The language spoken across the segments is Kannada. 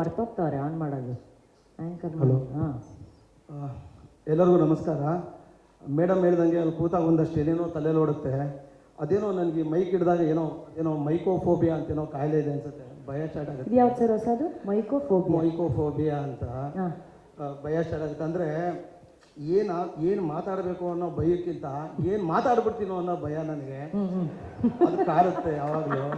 ಮರ್ತೋಗ್ತವ್ರೆ ಆನ್ ಮಾಡೋದು. Anchor Hello. ಹಾಂ. ಎಲ್ಲರಿಗೂ ನಮಸ್ಕಾರ. ಮೇಡಮ್ ಹೇಳ್ದಂಗೆ ಅಲ್ಲಿ ಕೂತಾಗ ಒಂದಷ್ಟು ಏನೇನೋ ತಲೆ ಓಡುತ್ತೆ. ಅದೇನೋ ನನಗೆ ಮೈಕ್ ಹಿಡಿದಾಗ ಏನೋ ಏನೋ ಮೈಕೋಫೋಬಿಯಾ ಅಂತ ಏನೋ ಕಾಯಿಲೆ ಇದೆ ಅನ್ಸುತ್ತೆ. ಭಯ ಸ್ಟಾರ್ಟ್ ಆಗುತ್ತೆ ಯಾವ ಯಾವ್ದು ಸರ್ ಹೊಸದು? ಮೈಕೋಫೋಬಿಯಾ ಮೈಕೋಫೋಬಿಯಾ ಅಂತ. ಹಾಂ. ಭಯ ಸ್ಟಾರ್ಟ್ ಆಗುತ್ತೆ ಅಂದರೆ ಏನು ಏನು ಮಾತಾಡಬೇಕು ಅನ್ನೋ ಭಯಕ್ಕಿಂತ ಏನು ಮಾತಾಡ್ಬಿಡ್ತೀನೋ ಅನ್ನೋ ಭಯ ನನಗೆ. ಅದು ಕಾರುತ್ತೆ ಯಾವಾಗಲೂ.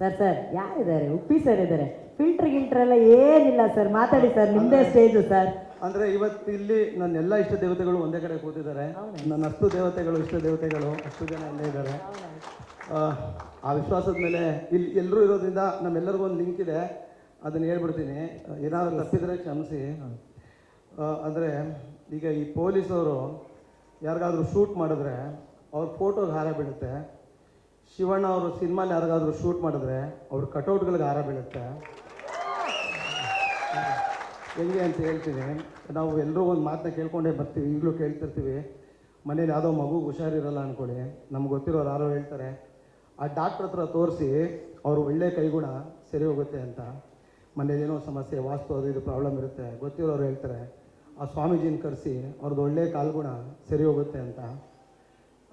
ಸರ್ ಸರ್ ಯಾರಿದ್ದಾರೆ? ಉಪ್ಪಿ ಸರ್ ಇದ್ದಾರೆ. ಫಿಲ್ಟರ್ ಗಿಲ್ಟರ್ ಎಲ್ಲ ಏನಿಲ್ಲ ಸರ್. ಮಾತಾಡಿ ಸರ್ ನಿಮ್ಮದೇ ಸ್ಟೇಜು ಸರ್. ಅಂದ್ರೆ ಇವತ್ತು ಇಲ್ಲಿ ನನ್ನ ಎಲ್ಲ ಇಷ್ಟ ದೇವತೆಗಳು ಒಂದೇ ಕಡೆ ಕೂತಿದ್ದಾರೆ. ನನ್ನ ಅಷ್ಟು ದೇವತೆಗಳು ಇಷ್ಟ ದೇವತೆಗಳು ಅಷ್ಟು ಜನ ಇಲ್ಲೇ ಇದ್ದಾರೆ. ಆ, ಆ ವಿಶ್ವಾಸದ ಮೇಲೆ ಇಲ್ಲಿ ಎಲ್ಲರೂ ಇರೋದ್ರಿಂದ ನಮ್ಮೆಲ್ಲರಿಗೂ ಒಂದು ಲಿಂಕ್ ಇದೆ. ಅದನ್ನು ಹೇಳ್ಬಿಡ್ತೀನಿ. ಏನಾದರೂ ತಪ್ಪಿದ್ರೆ ಕ್ಷಮಿಸಿ. ಅಂದರೆ ಈಗ ಈ ಪೊಲೀಸವರು ಯಾರಿಗಾದ್ರೂ ಶೂಟ್ ಮಾಡಿದ್ರೆ ಅವ್ರ ಫೋಟೋಗೆ ಹಾರ ಬೀಳುತ್ತೆ. ಶಿವಣ್ಣ ಅವರು ಸಿನಿಮಾಲಿ ಯಾರಿಗಾದ್ರೂ ಶೂಟ್ ಮಾಡಿದ್ರೆ ಅವ್ರ ಕಟೌಟ್ಗಳಿಗೆ ಹಾರ ಬೀಳುತ್ತೆ. ಹೆಂಗೆ ಅಂತ ಹೇಳ್ತೀನಿ. ನಾವು ಎಲ್ಲರೂ ಒಂದು ಮಾತನ್ನ ಕೇಳ್ಕೊಂಡೇ ಬರ್ತೀವಿ, ಈಗಲೂ ಕೇಳ್ತಿರ್ತೀವಿ. ಮನೇಲಿ ಯಾವುದೋ ಮಗು ಹುಷಾರಿರಲ್ಲ ಅಂದ್ಕೊಳ್ಳಿ ನಮ್ಗೆ ಗೊತ್ತಿರೋರು ಯಾರೋ ಹೇಳ್ತಾರೆ. ಆ ಡಾಕ್ಟ್ರ್ ಹತ್ರ ತೋರಿಸಿ ಅವ್ರು ಒಳ್ಳೆ ಕೈಗುಣ ಸರಿ ಹೋಗುತ್ತೆ ಅಂತ. ಮನೇಲಿ ಏನೋ ಸಮಸ್ಯೆ, ವಾಸ್ತು ಅದು ಇದು ಪ್ರಾಬ್ಲಮ್ ಇರುತ್ತೆ. ಗೊತ್ತಿರೋರು ಹೇಳ್ತಾರೆ, ಆ ಸ್ವಾಮೀಜಿನ ಕರೆಸಿ ಅವ್ರದ್ದು ಒಳ್ಳೆ ಕಾಲ್ಗುಣ ಸರಿ ಹೋಗುತ್ತೆ ಅಂತ.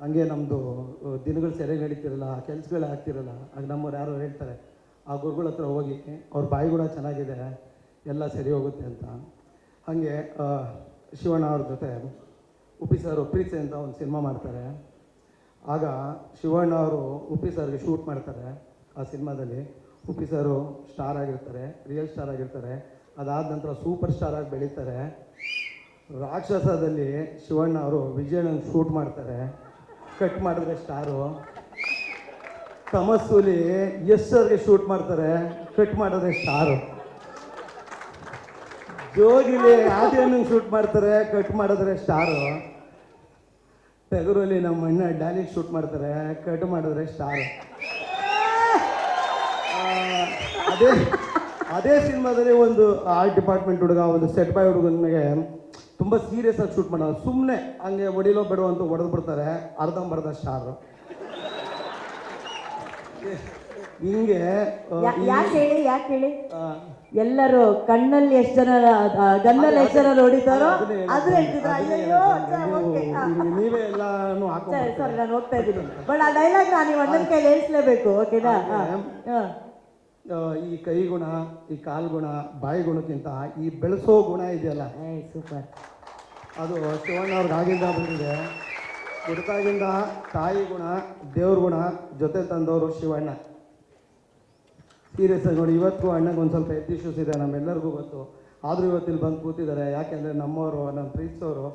ಹಂಗೆ ನಮ್ಮದು ದಿನಗಳು ಸರಿಯಾಗಿ ನಡೀತಿರಲ್ಲ ಕೆಲಸಗಳು ಆಗ್ತಿರಲ್ಲ, ಆಗ ನಮ್ಮವ್ರು ಯಾರೋ ಹೇಳ್ತಾರೆ, ಆ ಗುರುಗಳ ಹತ್ರ ಹೋಗಿ, ಅವ್ರ ಬಾಯಿ ಕೂಡ ಚೆನ್ನಾಗಿದೆ, ಎಲ್ಲ ಸರಿ ಹೋಗುತ್ತೆ ಅಂತ. ಹಾಗೆ ಶಿವಣ್ಣ ಅವ್ರ ಜೊತೆ ಉಪ್ಪಿ ಸರ್ ಪ್ರೀತಿ ಅಂತ ಒಂದು ಸಿನಿಮಾ ಮಾಡ್ತಾರೆ. ಆಗ ಶಿವಣ್ಣ ಅವರು ಉಪ್ಪಿ ಸರ್ಗೆ ಶೂಟ್ ಮಾಡ್ತಾರೆ, ಆ ಸಿನಿಮಾದಲ್ಲಿ. ಉಪ್ಪಿ ಸರು ಸ್ಟಾರ್ ಆಗಿರ್ತಾರೆ, ರಿಯಲ್ ಸ್ಟಾರ್ ಆಗಿರ್ತಾರೆ. ಅದಾದ ನಂತರ ಸೂಪರ್ ಸ್ಟಾರ್ ಆಗಿ ಬೆಳೀತಾರೆ. ರಾಕ್ಷಸದಲ್ಲಿ ಶಿವಣ್ಣ ಅವರು ವಿಜಯನ ಶೂಟ್ ಮಾಡ್ತಾರೆ. ಕಟ್ ಮಾಡಿದ್ರೆ ಸ್ಟಾರು ತಮಸ್ಸೂಲಿ ಎಸ್ ಸರ್ಗೆ ಶೂಟ್ ಮಾಡ್ತಾರೆ ಕಟ್ ಮಾಡಿದ್ರೆ ಸ್ಟಾರು ಜೋಗಿಲಿ ಆದಿಯನ್ನು ಶೂಟ್ ಮಾಡ್ತಾರೆ ಕಟ್ ಮಾಡಿದ್ರೆ ಸ್ಟಾರು ಟಗರಲ್ಲಿ ನಮ್ಮ ಅಣ್ಣ ಡ್ಯಾನಿಗೆ ಶೂಟ್ ಮಾಡ್ತಾರೆ ಕಟ್ ಮಾಡಿದ್ರೆ ಸ್ಟಾರು ಅದೇ ಅದೇ ಸಿನಿಮಾದಲ್ಲಿ ಒಂದು ಆರ್ಟ್ ಡಿಪಾರ್ಟ್ಮೆಂಟ್ ಹುಡುಗ, ಒಂದು ಸೆಟ್ ಬಾಯ್ ಹುಡುಗನಿಗೆ ತುಂಬ ಸೀರಿಯಸ್ ಆಗಿ ಶೂಟ್ ಮಾಡೋದು ಸುಮ್ಮನೆ ಹಂಗೆ ಹೊಡಿಲೋ ಬೇಡೋ ಅಂತ ಹೊಡೆದು ಬಿಡ್ತಾರೆ. ಅರ್ಧಂಬರ್ಧ ಸ್ಟಾರು ಹಿಂಗೆ ಯಾಕೆ ಹೇಳಿ ಯಾಕೆ ಹೇಳಿ? ಎಲ್ಲರೂ ಕಣ್ಣಲ್ಲಿ ಎಷ್ಟು ಜನ ಗನ್ನಲ್ಲಿ ಎಷ್ಟು ಜನ ನೋಡಿದಾರೋ ನೀವು- ನೀವು- ನೀವೇ ಎಲ್ಲಾನು ಸರಿ ಸರಿ ನಾನು ಹೋಗ್ತಾ ಇದ್ದೀನಿ. ಬಟ್ ಆ ಡೈಲಾಗ್ ನಾನು ನಿಮ್ಮ ಅಣ್ಣನ ಕೈಲಿ ಹೇಳಿಸ್ಲೇಬೇಕು ಓಕೆನಾ ಈ ಕೈ ಗುಣ ಈ ಕಾಲ್ ಗುಣ ಬಾಯಿ ಗುಣಕ್ಕಿಂತ ಈ ಬೆಳೆಸೋ ಗುಣ ಇದೆಯಲ್ಲ? ಸೂಪರ್. ಅದು ಶಿವಣ್ಣ ಅವ್ರಿಗೆ ಆಗಿಂದ ಬಂದಿದೆ. ಹುಡುಕಾಗಿಂದ ತಾಯಿ ಗುಣ ದೇವ್ರ ಗುಣ ಜೊತೆ ತಂದವರು ಶಿವಣ್ಣ. ಸೀರಿಯಸ್ ಆಗಿ ನೋಡಿ ಇವತ್ತು ಅಣ್ಣಗೆ ಒಂದು ಸ್ವಲ್ಪ ಹೆಲ್ತ್ ಇಶ್ಯೂಸ್ ಇದೆ ನಮ್ಮೆಲ್ಲರಿಗೂ ಗೊತ್ತು. ಆದರೂ ಇವತ್ತು ಇಲ್ಲಿ ಬಂದು ಕೂತಿದ್ದಾರೆ. ಯಾಕೆಂದರೆ ನಮ್ಮವರು ನಮ್ಮ ಪ್ರೀತಿಸೋರು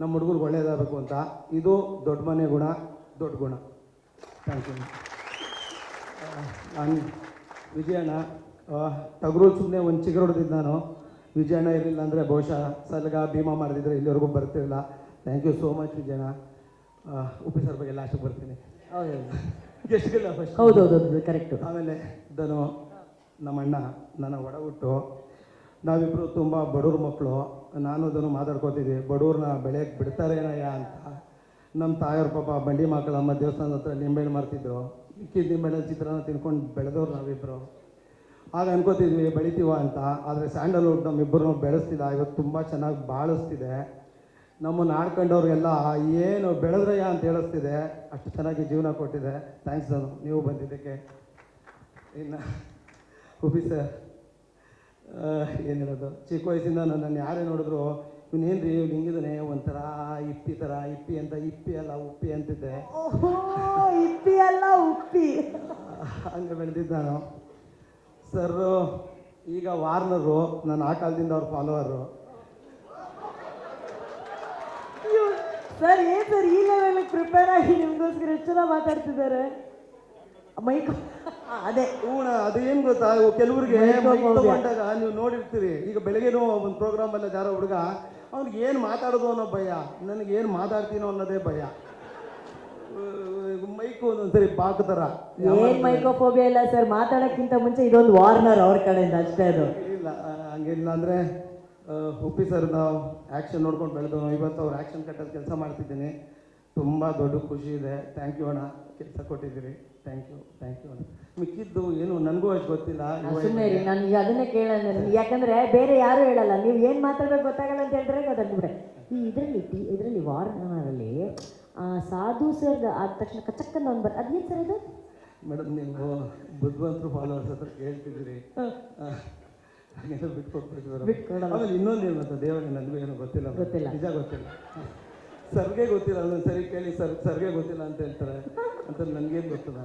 ನಮ್ಮ ಹುಡುಗರು ಒಳ್ಳೆಯದಾಗಬೇಕು ಅಂತ. ಇದು ದೊಡ್ಡ ಮನೆ ಗುಣ ದೊಡ್ಡ ಗುಣ. ಥ್ಯಾಂಕ್ ಯು ನಾನು ವಿಜಯಣ್ಣ ಟಗರು ಸುಮ್ಮನೆ ಒಂದು ಚಿಗರು ಹೊಡೆದಿದ್ದು ನಾನು. ವಿಜಯಣ್ಣ ಇರಲಿಲ್ಲ ಅಂದರೆ ಬಹುಶಃ ಸಲಗ ಭೀಮಾ ಮಾಡಿದ್ರೆ ಇಲ್ಲಿವರೆಗೂ ಬರ್ತಿರಲಿಲ್ಲ thank you so much Vijayanna. Uppi sir ಬಗ್ಗೆ ಲಾಸ್ಟಿಗೆ ಬರ್ತೀನಿ. ಹೌದು ಎಷ್ಟಿಲ್ಲ ಫಸ್ಟ್ ಹೌದು ಹೌದು ಕರೆಕ್ಟ್ ಕರೆಕ್ಟು ಆಮೇಲೆ ಧನು ನಮ್ಮಣ್ಣ ನನ್ನ ಒಡ ಹುಟ್ಟು ನಾವಿಬ್ಬರು ತುಂಬ ಬಡವ್ರ ಮಕ್ಕಳು. ನಾನು ಅದನ್ನು ಮಾತಾಡ್ಕೋತಿದ್ವಿ ಬಡವ್ರನ್ನ ಬೆಳೆಯಕ್ಕೆ ಬಿಡ್ತಾರೇನಯ್ಯ ಅಂತ. ನಮ್ಮ ತಾಯಿಯವ್ರ ಪಾಪ ಬಂಡಿ ಮಕ್ಕಳಮ್ಮ ದೇವಸ್ಥಾನದ ಹತ್ರ ನಿಂಬೆಹಣ್ಣು ಮಾರ್ತಿದ್ರು. ಮಿಕ್ಕಿದ ನಿಂಬೆಹಣ್ಣು ಚಿತ್ರಾನ್ನ ತಿನ್ಕೊಂಡು ಬೆಳೆದವ್ರು ನಾವಿಬ್ಬರು ಆಗ ಅನ್ಕೋತಿದ್ವಿ, ಬೆಳಿತೀವ ಅಂತ. ಆದರೆ ಸ್ಯಾಂಡಲ್ವುಡ್ ನಮ್ಮಿಬ್ಬರು ಬೆಳೆಸ್ತಿಲ್ಲ. ಇವತ್ತು ತುಂಬ ಚೆನ್ನಾಗಿ ಬಾಳಿಸ್ತಿದೆ. ನಮ್ಮನ್ನು ಆಡ್ಕೊಂಡವ್ರಿಗೆಲ್ಲ, ಏನು ಬೆಳೆದ್ರಯ್ಯ? ಅಂತ ಹೇಳಿಸ್ತಿದೆ. ಅಷ್ಟು ಚೆನ್ನಾಗಿ ಜೀವನ ಕೊಟ್ಟಿದೆ. ಥ್ಯಾಂಕ್ಸ್ ಸರ್ ನೀವು ಬಂದಿದ್ದಕ್ಕೆ. ಇನ್ನು ಉಪಿ ಸರ್ ಏನು ಹೇಳೋದು? ಚಿಕ್ಕ ವಯಸ್ಸಿಂದ ನನ್ನನ್ನು ಯಾರೇ ನೋಡಿದ್ರು ಇವನೇನು ರೀ ಇವ್ನು ಹಿಂಗಿದಾನೆ ಒಂಥರ ಇಪ್ಪಿ ಥರ ಇಪ್ಪಿ ಅಂತ ಇಪ್ಪಿ ಅಲ್ಲ ಉಪ್ಪಿ ಅಂತಿದ್ದೆ. ಓಹೋ ಇಪ್ಪಿ ಅಲ್ಲ ಉಪ್ಪಿ. ಹಂಗೆ ಬೆಳೆದಿದ್ದು ನಾನು. ಸರ್ ಈಗ ವಾರ್ನರು ನಾನು ಆ ಕಾಲದಿಂದ ಅವ್ರ ಫಾಲೋವರು ಸರ್ ಏನ್ ಸರ್ ಈ ಲೆವೆಲ್ ಪ್ರಿಪೇರ್ ಆಗಿ ನಿಮ್ಗೋಸ್ಕರ ಎಷ್ಟು ಜನ ಮಾತಾಡ್ತಿದ್ದಾರೆ? ಮೈಕ್ ಅದೇ. ಹೂಣ ಅದೇನು ಗೊತ್ತಾ? ಇವು ಕೆಲವ್ರಿಗೆ. ನೀವು ನೋಡಿರ್ತೀರಿ. ಈಗ ಬೆಳಗ್ಗೆನೂ ಒಂದು ಪ್ರೋಗ್ರಾಮ್ ಅಲ್ಲ ಯಾರೋ ಹುಡುಗ ಅವ್ನಿಗೆ ಏನು ಮಾತಾಡೋದು ಅನ್ನೋ ಭಯ ನನಗೆ ಏನು ಮಾತಾಡ್ತೀನೋ ಅನ್ನೋದೇ ಭಯ. ಮೈಕು ಒಂದೊಂದ್ಸರಿ ಬಾಕ್ ಥರ ಏನು ಮೈಕೋಫೋಬಿಯಾ ಇಲ್ಲ ಸರ್ ಮಾತಾಡೋಕ್ಕಿಂತ ಮುಂಚೆ ಇದೊಂದು ವಾರ್ನರ್ ಅವ್ರ ಕಡೆಯಿಂದ ಅಷ್ಟೇ ಅದು. ಇಲ್ಲ ಹಂಗಿಲ್ಲ ಅಂದರೆ ಉಪ್ಪಿ ಸರ್ ನಾವು ಆ್ಯಕ್ಷನ್ ನೋಡ್ಕೊಂಡು ಬೆಳೆದು ಇವತ್ತು ಅವ್ರು ಆ್ಯಕ್ಷನ್ ಕಟ್ಟೋದು ಕೆಲಸ ಮಾಡ್ತಿದ್ದೀನಿ. ತುಂಬ ದೊಡ್ಡ ಖುಷಿ ಇದೆ. ಥ್ಯಾಂಕ್ ಯು ಅಣ್ಣ. ಕೆಲಸ ಕೊಟ್ಟಿದ್ದೀರಿ. ಥ್ಯಾಂಕ್ ಯು ಥ್ಯಾಂಕ್ ಯು ಮಿಕ್ಕಿದ್ದು ಏನು ನನಗೂ ಅಷ್ಟು ಗೊತ್ತಿಲ್ಲ. ಸುಮ್ಮನೆ ರೀ ನಾನು ಈಗ ಅದನ್ನೇ ಕೇಳೋಣ ಯಾಕಂದ್ರೆ ಬೇರೆ ಯಾರು ಹೇಳಲ್ಲ. ನೀವು ಏನು ಮಾತಾಡ್ಬೇಕು ಗೊತ್ತಾಗಲ್ಲ ಅಂತ ಹೇಳಿದ್ರೆ ಗೊತ್ತಾಗ್ಬಿಟ್ರೆ ಈ ಇದರಲ್ಲಿ ಟಿ ಇದರಲ್ಲಿ ವಾರ್ನಲ್ಲಿ ಸಾಧು ಸರ್ ಆದ ತಕ್ಷಣ ಕಚ್ಚಕ್ಕ ನಾನು ಬರ್ ಅದೇನು ಸರ್ ಇದು ಮೇಡಮ್ ನೀವು ಬುದ್ಧಿವಂತರು ಫಾಲೋವರ್ಸ್ ಹತ್ರ ಕೇಳ್ತಿದ್ದೀರಿ. ಬಿಟ್ಕೊಟ್ಬಿಟ್ಟಿದ್ದಾರೆ. ಆಮೇಲೆ ಇನ್ನೊಂದು ಏನು ಗೊತ್ತಾ? ದೇವರಿಗೆ ನನಗೂ ಏನು ಗೊತ್ತಿಲ್ಲ. ಗೊತ್ತಿಲ್ಲ. ನಿಜ ಗೊತ್ತಿಲ್ಲ. ಸರ್ಗೆ ಗೊತ್ತಿಲ್ಲ ಅದು ಸರಿ ಕೇಳಿ ಸರ್ ಸರ್ಗೆ ಗೊತ್ತಿಲ್ಲ ಅಂತ ಹೇಳ್ತಾರೆ. ಅಂತ ನನಗೇನು ಗೊತ್ತಿಲ್ಲ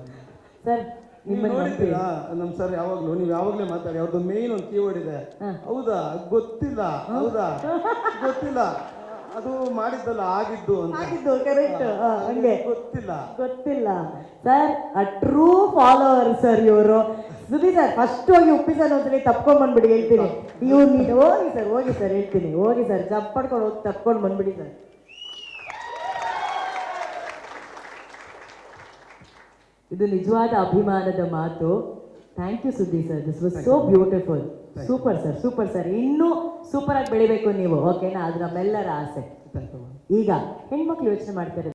ಸರ್ ನೀವು ನೋಡಿದ್ದೀರಾ? ನಮ್ಮ ಸರ್ ಯಾವಾಗಲೂ ನೀವು ಯಾವಾಗಲೇ ಮಾತಾಡಿ ಅವ್ರದ್ದು ಮೇನ್ ಒಂದು ಕೀವರ್ಡ್ ಇದೆ. ಹೌದಾ? ಗೊತ್ತಿಲ್ಲ. ಹೌದಾ? ಗೊತ್ತಿಲ್ಲ. ಅದು ಮಾಡಿದ್ದಲ್ಲ ಆಗಿದ್ದು ಅಂತ. ಆಗಿದ್ದು ಕರೆಕ್ಟ್ ಹಂಗೆ. ಗೊತ್ತಿಲ್ಲ. ಗೊತ್ತಿಲ್ಲ. ಸರ್ ಅ ಟ್ರೂ ಫಾಲೋವರ್ ಸರ್ ಇವರು. ಸುದಿ ಸರ್ ಫಸ್ಟ್ ಹೋಗಿ ಉಪ್ಪಿ ಸರ್ ಒಂದ್ಸಲಿ ತಪ್ಕೊಂಡ್ ಬಂದ್ಬಿಡಿ ಹೇಳ್ತೀನಿ. ಇವ್ರು ನೀನು ಹೋಗಿ ಸರ್ ಹೋಗಿ ಸರ್ ಹೇಳ್ತೀನಿ. ಹೋಗಿ ಸರ್ ಜಪ್ಪಡ್ಕೊಂಡು ಹೋಗಿ ತಪ್ಕೊಂಡು ಬಂದ್ಬಿಡಿ ಸರ್. ಇದು ನಿಜವಾದ ಅಭಿಮಾನದ ಮಾತು. Thank you Suddi sir this was so beautiful super sir super sir ಇನ್ನೂ ಸೂಪರ್ ಆಗಿ ಬೆಳಿಬೇಕು ನೀವು ಓಕೆನಾ ಅದು ನಮ್ಮೆಲ್ಲರ ಆಸೆ. ಈಗ ಹೆಣ್ಮಕ್ಳು ಯೋಚನೆ ಮಾಡ್ತಾರೆ.